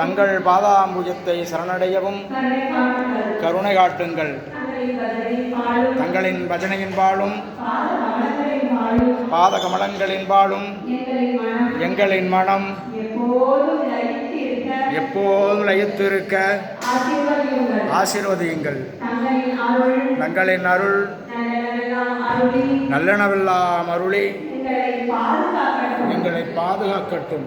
தங்கள் பாதாம்புஜத்தை சரணடையவும் கருணை காட்டுங்கள். தங்களின் பஜனையின்பாலும் பாத கமலங்களின்பாலும் எங்களின் மனம் எப்போதும் லயித்திருக்க ஆசீர்வதியுங்கள். தங்களின் அருள் நல்லெனவெல்லாம் அருளி எங்களை பாதுகாக்கட்டும்.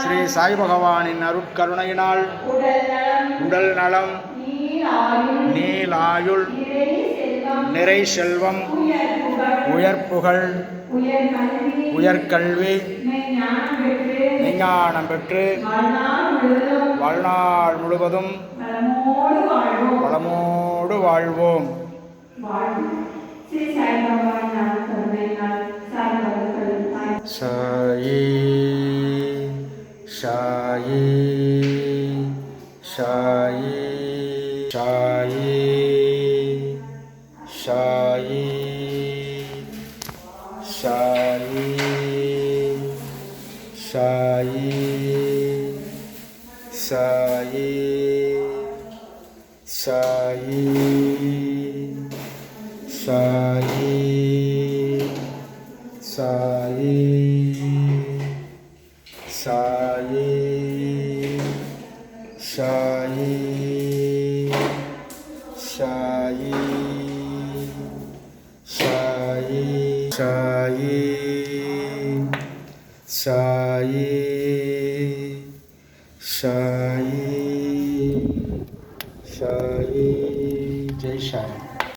ஸ்ரீ சாய் பகவானின் அருட்கருணையினால் உடல் நலம் நீலாயுள் நிறை செல்வம் உயர்ப்புகழ் உயர்கல்வி விஞ்ஞானம் பெற்று வாழ்நாள் முழுவதும் வளமோடு வாழ்வோம். சாயி சாயி சாயி சாயி சாயி சாயி சாயி சாயி சாயி சாயி சாயி শায়ী শায়ী শায়ী শায়ী শায়ী শায়ী শায়ী জয় শায়ী